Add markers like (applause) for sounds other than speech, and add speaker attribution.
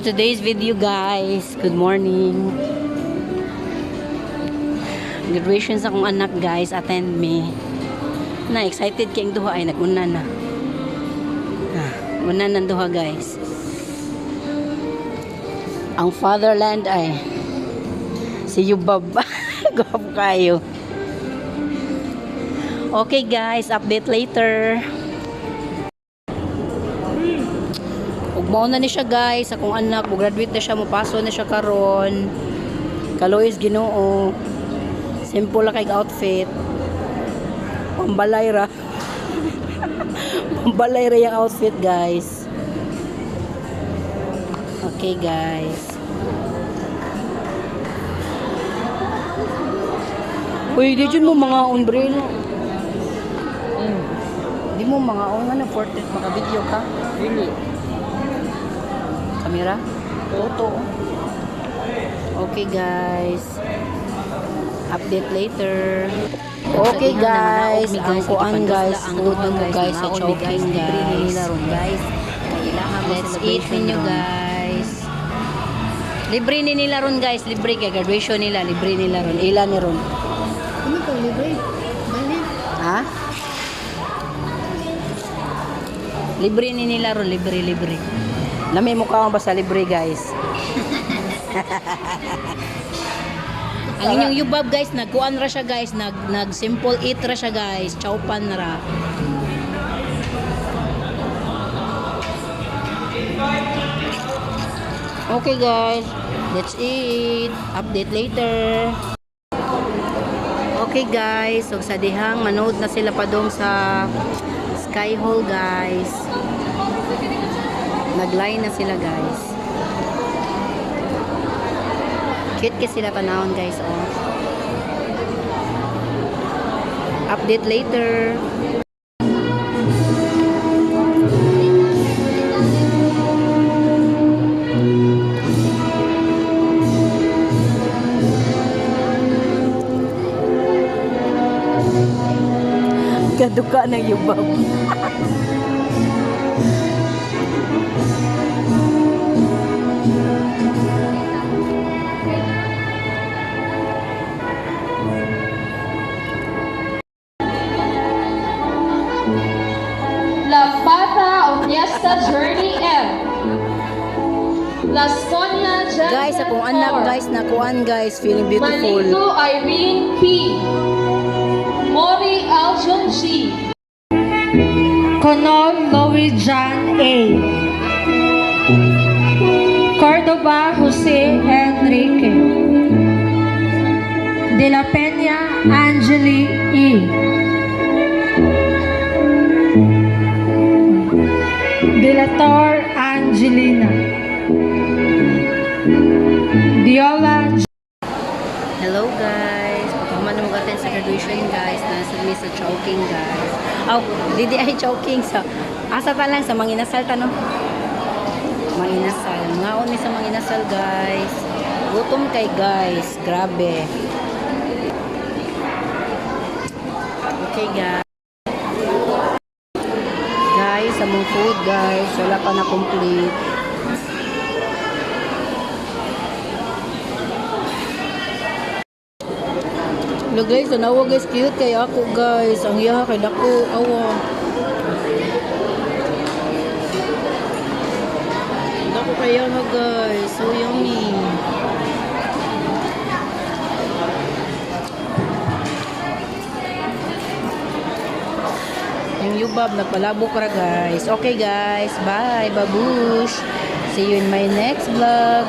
Speaker 1: Today's video guys, good morning. Graduation sa akong anak guys, attend me. Na excited kayong duha ay naguna na. Ah, una ng duha guys. Ang fatherland ay si Yubab. (laughs) Gwapo kayo. Okay guys, update later. Mao na ni siya guys, akong anak, mo graduate na siya, mopaso na siya karon. Kalois Ginoo. Simple lang kay outfit. Pambalay ra. (laughs) Pambalay ra yung outfit, guys. Okay, guys. Uy, di dyan mo mga umbrella. Di mo mga on ano, portrait, maka video ka.
Speaker 2: Hindi.
Speaker 1: Kamera? Photo. Okay, guys. Update later. Okay, guys. Ang kuan, guys. Na mo, guys. Sa choking, guys. guys. Let's eat ninyo, guys. Libre ni nila ron, guys. Libre kay graduation nila. Libre nila ron. Ilan ni ron?
Speaker 2: Ano to, libre? Bali.
Speaker 1: Ha? Libre ni nila ron. Libre, libre. Lami mo ka ba sa libre, guys? Ang inyong yubab guys, nagkuan ra siya guys, nag nag simple eat ra siya guys, chowpan ra. Okay guys, let's eat. Update later. Okay guys, so sa dihang manood na sila pa dong sa Sky Hall guys. Nag-line na sila guys. Cute kasi sila tanawon guys oh. Update later. Kaduka ng yubab.
Speaker 3: La (laughs) Onyesta Journey M. Las Conya Jen
Speaker 1: Guys, akong anak guys, nakuan guys, feeling beautiful.
Speaker 3: Manito Irene P. Mori Aljun G.
Speaker 4: Conol Louis John A. Cordoba Jose Enrique. De la Peña Angeli E. De la Tor Angelina. Diola
Speaker 1: Hello guys, pagkaman na mag sa graduation guys, nasa mi sa choking guys. Oh, didi ay choking sa asa ta lang sa manginasal ta no. Manginasal. Ngaon mi sa manginasal guys. Gutom kay guys, grabe. Okay guys. Guys, among food guys, wala pa na complete. Hello guys, tanawa guys, cute kay ako guys. Ang yaha kay dako, awa. Dako kay yaha guys, so yummy. Yubab, nagpalabok ra guys. Okay guys, bye, babush. See you in my next vlog.